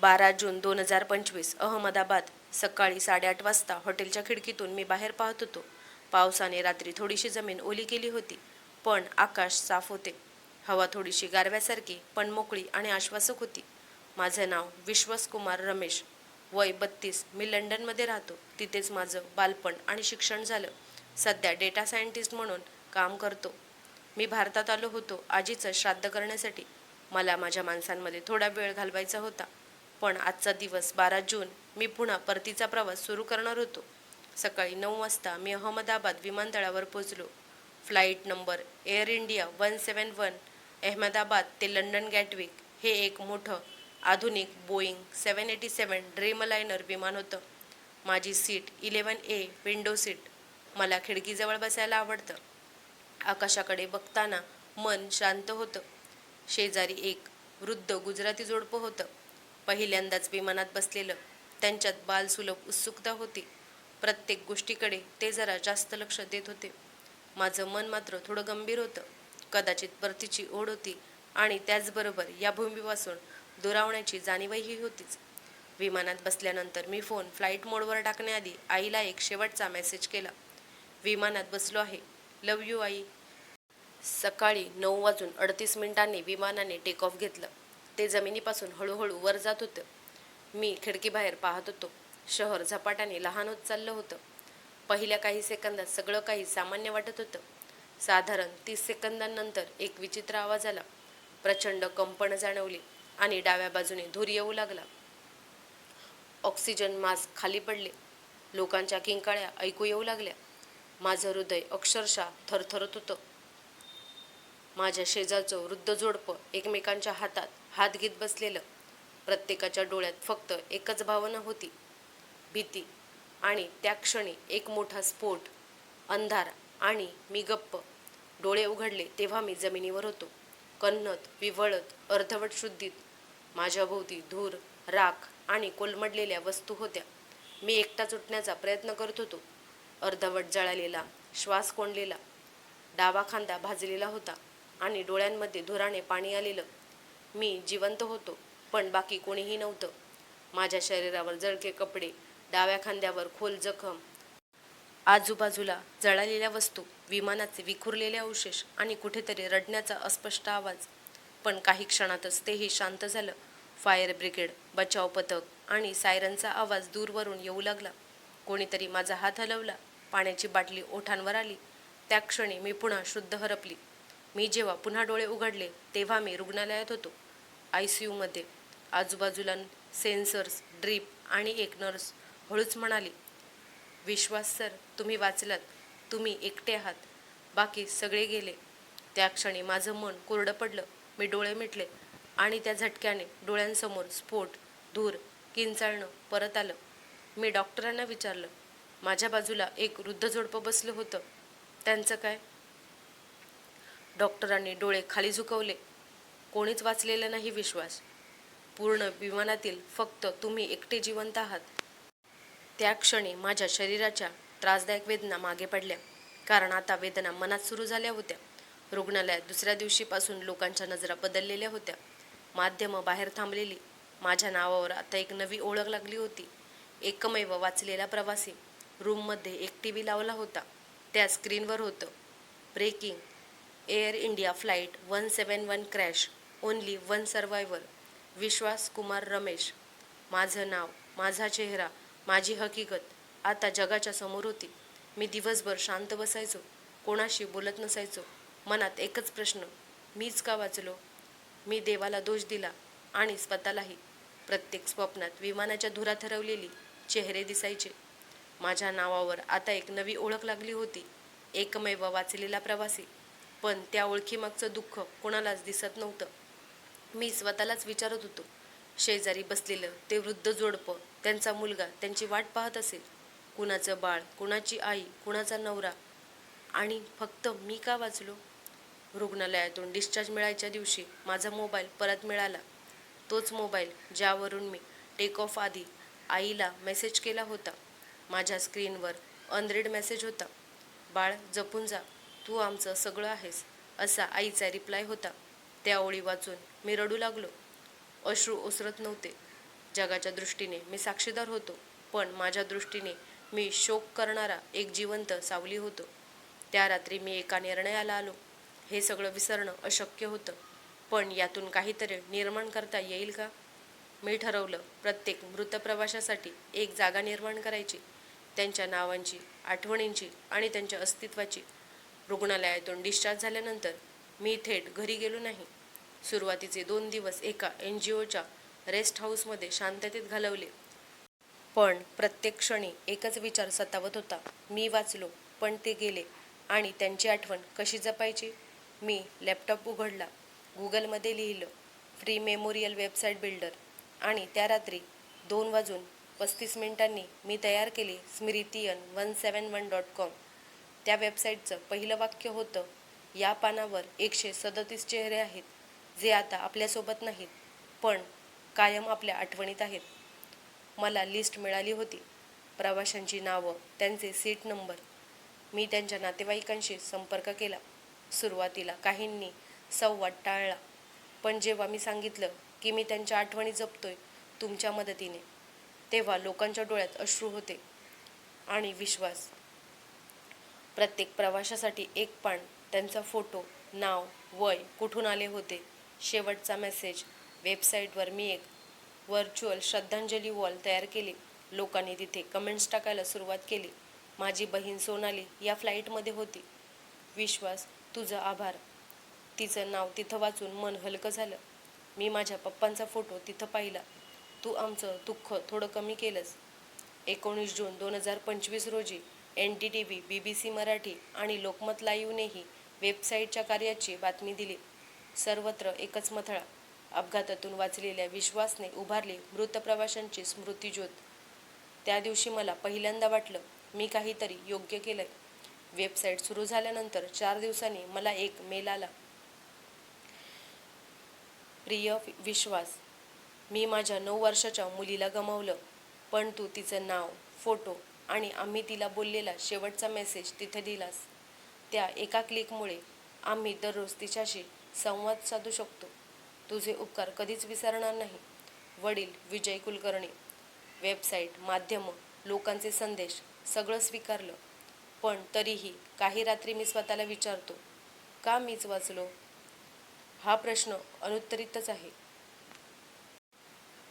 बारा जून दोन हजार पंचवीस अहमदाबाद. सकाळी साडेआठ वाजता हॉटेलच्या खिडकीतून मी बाहेर पाहत होतो. पावसाने रात्री थोडीशी जमीन ओली केली होती पण आकाश साफ होते. हवा थोडीशी गारव्यासारखी पण मोकळी आणि आश्वासक होती. माझं नाव विश्वास कुमार रमेश. वय बत्तीस मी लंडनमध्ये राहतो. तिथेच माझं बालपण आणि शिक्षण झालं. सध्या डेटा सायंटिस्ट म्हणून काम करतो. मी भारतात आलो होतो आजीचं श्राद्ध करण्यासाठी. मला माझ्या माणसांमध्ये थोडा वेळ घालवायचा होता. पण आजचा दिवस बारा जून. मी पुन्हा परतीचा प्रवास सुरू करणार होतो. सकाळी नऊ वाजता मी अहमदाबाद विमानतळावर पोचलो flight number Air India one seven one Ahmedabad ते लंडन गॅटविक हे एक मोठं आधुनिक बोईंग सेवन एटी सेवन ड्रीमलायनर विमान होतं. माझी seat eleven A window seat. मला खिडकीजवळ बसायला आवडतं. आकाशाकडे बघताना मन शांत होतं. शेजारी एक वृद्ध गुजराती जोडपं होतं. पहिल्यांदाच विमानात बसलेलं. त्यांच्यात बालसुलभ उत्सुकता होती. प्रत्येक गोष्टीकडे ते जरा जास्त लक्ष देत होते. माझं मन मात्र थोडं गंभीर होतं. कदाचित परतीची ओढ होती आणि त्याचबरोबर या भूमीपासून दुरावण्याची जाणीवही होतीच. विमानात बसल्यानंतर मी फोन फ्लाईट मोडवर टाकण्याआधी आईला एक शेवटचा मेसेज केला. विमानात बसलो आहे. लव यू आई. सकाळी नऊ वाजून अडतीस मिनिटांनी विमानाने टेक ऑफ घेतलं. ते जमिनीपासून हळूहळू वर जात होतं. मी खिडकीबाहेर पाहत होतो. शहर झपाट्याने लहान होत चाललं होतं. पहिल्या काही सेकंदात सगळं काही सामान्य वाटत होतं. साधारण तीस सेकंदांनंतर एक विचित्र आवाज आला. प्रचंड कंपन जाणवली आणि डाव्या बाजूने धूर येऊ लागला. ऑक्सिजन मास्क खाली पडले. लोकांच्या किंकाळ्या ऐकू येऊ लागल्या. माझं हृदय अक्षरशः थरथरत होतं. माझ्या शेजारचं वृद्ध जोडपं एकमेकांच्या हातात हात घेत बसलेलं. प्रत्येकाच्या डोळ्यात फक्त एकच भावना होती. भीती आणि त्या क्षणी एक मोठा स्फोट अंधार आणि मी गप्प. डोळे उघडले तेव्हा मी जमिनीवर होतो. कन्नत विवळत अर्धवट शुद्धीत. माझ्याभोवती धूर राख आणि कोलमडलेल्या वस्तू होत्या. मी एकटा सुटण्याचा प्रयत्न करत होतो. अर्धवट जळालेला श्वास कोंडलेला. डावा खांदा भाजलेला होता आणि डोळ्यांमध्ये धुराने पाणी आलेलं. मी जिवंत होतो पण बाकी कोणीही नव्हतं. माझ्या शरीरावर जळके कपडे डाव्या खांद्यावर खोल जखम आजूबाजूला जळालेल्या वस्तू विमानाचे विखुरलेले अवशेष आणि कुठेतरी रडण्याचा अस्पष्ट आवाज. पण काही क्षणातच तेही शांत झालं. फायर ब्रिगेड बचाव पथक आणि सायरनचा आवाज दूरवरून येऊ लागला. कोणीतरी माझा हात हलवला. पाण्याची बाटली ओठांवर आली. त्या क्षणी मी पुन्हा शुद्ध हरपली. मी जेव्हा पुन्हा डोळे उघडले तेव्हा मी रुग्णालयात होतो. आय सी यूमध्ये आजूबाजूला सेन्सर्स ड्रीप आणि एक नर्स हळूच म्हणाली विश्वास सर तुम्ही वाचलात. तुम्ही एकटे आहात. बाकी सगळे गेले. त्या क्षणी माझं मन कोरडं पडलं. मी डोळे मिटले आणि त्या झटक्याने डोळ्यांसमोर स्फोट धूर किंचाळणं परत आलं. मी डॉक्टरांना विचारलं माझ्या बाजूला एक वृद्ध जोडपं बसलं होतं. त्यांचं काय? डॉक्टरांनी डोळे खाली झुकवले. कोणीच वाचलेलं नाही विश्वास. पूर्ण विमानातील फक्त तुम्ही एकटे जिवंत आहात. त्या क्षणी माझ्या शरीराच्या त्रासदायक वेदना मागे पडल्या. कारण आता वेदना मनात सुरू झाल्या होत्या. रुग्णालयात दुसऱ्या दिवशीपासून लोकांच्या नजरा बदललेल्या होत्या. माध्यमं बाहेर थांबलेली. माझ्या नावावर आता एक नवी ओळख लागली होती. एकमेव वाचलेला प्रवासी. रूममध्ये एक टी व्ही लावला होता. त्या स्क्रीनवर होतं. Breaking. Air India flight one seven one crash only one survivor Vishwas Kumar Ramesh माझं नाव माझा चेहरा माझी हकीकत आता जगाच्या समोर होती. मी दिवसभर शांत बसायचो कोणाशी बोलत नसायचो. मनात एकच प्रश्न मीच का वाचलो? मी देवाला दोष दिला आणि स्वतःलाही. प्रत्येक स्वप्नात विमानाच्या धुरात हरवलेली चेहरे दिसायचे. माझ्या नावावर आता एक नवी ओळख लागली होती. एकमेव वाचलेला प्रवासी. पण त्या ओळखीमागचं दुःख कोणालाच दिसत नव्हतं. मी स्वतःलाच विचारत होतो शेजारी बसलेलं ते वृद्ध जोडपं त्यांचा मुलगा त्यांची वाट पाहत असेल. कुणाचं बाळ कुणाची आई कुणाचा नवरा? आणि फक्त मी का वाचलो? रुग्णालयातून डिस्चार्ज मिळायच्या दिवशी माझा मोबाईल परत मिळाला. तोच मोबाईल ज्यावरून मी टेक ऑफ आधी आईला मेसेज केला होता. माझ्या स्क्रीनवर अनरीड मेसेज होता. बाळ जपून जा. तू आमचं सगळं आहेस असा आईचा रिप्लाय होता. त्या ओळी वाचून मी रडू लागलो. अश्रू ओसरत नव्हते. जगाच्या दृष्टीने मी साक्षीदार होतो पण माझ्या दृष्टीने मी शोक करणारा एक जिवंत सावली होतो. त्या रात्री मी एका निर्णयाला आलो. हे सगळं विसरणं अशक्य होतं. पण यातून काहीतरी निर्माण करता येईल का? मी ठरवलं प्रत्येक मृत प्रवाशासाठी एक जागा निर्माण करायची. त्यांच्या नावांची आठवणींची आणि त्यांच्या अस्तित्वाची रुग्णालयातून डिस्चार्ज झाल्यानंतर मी थेट घरी गेलो नाही. सुरुवातीचे दोन दिवस एका एन जी ओच्या रेस्ट हाऊसमध्ये शांततेत घालवले. पण प्रत्येक क्षणी एकच विचार सतावत होता. मी वाचलो पण ते गेले. आणि त्यांची आठवण कशी जपायची? मी लॅपटॉप उघडला. गुगलमध्ये लिहिलं फ्री मेमोरियल वेबसाईट बिल्डर आणि त्या रात्री दोन वाजून पस्तीस मिनिटांनी मी तयार केली स्मृतियन one seven one dot com त्या वेबसाईटचं पहिलं वाक्य होतं या पानावर एकशे सदतीस चेहरे आहेत जे आता आपल्यासोबत नाहीत पण कायम आपल्या आठवणीत आहेत. मला लिस्ट मिळाली होती. प्रवाशांची नावं त्यांचे सीट नंबर मी त्यांच्या नातेवाईकांशी संपर्क केला. सुरुवातीला काहींनी संवाद टाळला. पण जेव्हा मी सांगितलं की मी त्यांच्या आठवणी जपतोय तुमच्या मदतीने तेव्हा लोकांच्या डोळ्यात अश्रू होते आणि विश्वास प्रत्येक प्रवाशासाठी एक पान त्यांचा फोटो नाव वय कुठून आले होते शेवटचा मेसेज वेबसाईटवर मी एक व्हर्च्युअल श्रद्धांजली वॉल तयार केली. लोकांनी तिथे कमेंट्स टाकायला सुरुवात केली. माझी बहीण सोनाली या फ्लाईटमध्ये होती. विश्वास तुझं आभार. तिचं नाव तिथं वाचून मन हलकं झालं. मी माझ्या पप्पांचा फोटो तिथं पाहिला. तू आमचं दुःख थोडं कमी केलंस. एकोणीस जून दोन हजार पंचवीस रोजी N D T V B B C Marathi आणि लोकमत लाईव्हनेही वेबसाईटच्या कार्याची बातमी दिली. सर्वत्र एकच मथळा. अपघातातून वाचलेल्या विश्वासने उभारली मृत प्रवाशांची स्मृतिज्योत. त्या दिवशी मला पहिल्यांदा वाटलं मी काहीतरी योग्य केलंय. वेबसाईट सुरू झाल्यानंतर चार दिवसांनी मला एक मेल आला. प्रिय विश्वास मी माझ्या नऊ वर्षाच्या मुलीला गमावलं पण तू तिचं नाव फोटो आणि आम्ही तिला बोललेला शेवटचा मेसेज तिथे दिलास. त्या एका क्लिकमुळे आम्ही दररोज तिच्याशी संवाद साधू शकतो. तुझे उपकार कधीच विसरणार नाही. वडील विजय कुलकर्णी वेबसाईट माध्यमं लोकांचे संदेश सगळं स्वीकारलं. पण तरीही काही रात्री मी स्वतःला विचारतो का मीच वाचलो? हा प्रश्न अनुत्तरितच आहे.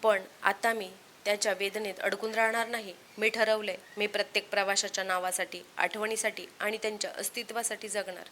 पण आता मी त्याच्या वेदनेत अडकून राहणार नाही. मी ठरवलंय मी प्रत्येक प्रवाशाच्या नावासाठी आठवणीसाठी आणि त्यांच्या अस्तित्वासाठी जगणार.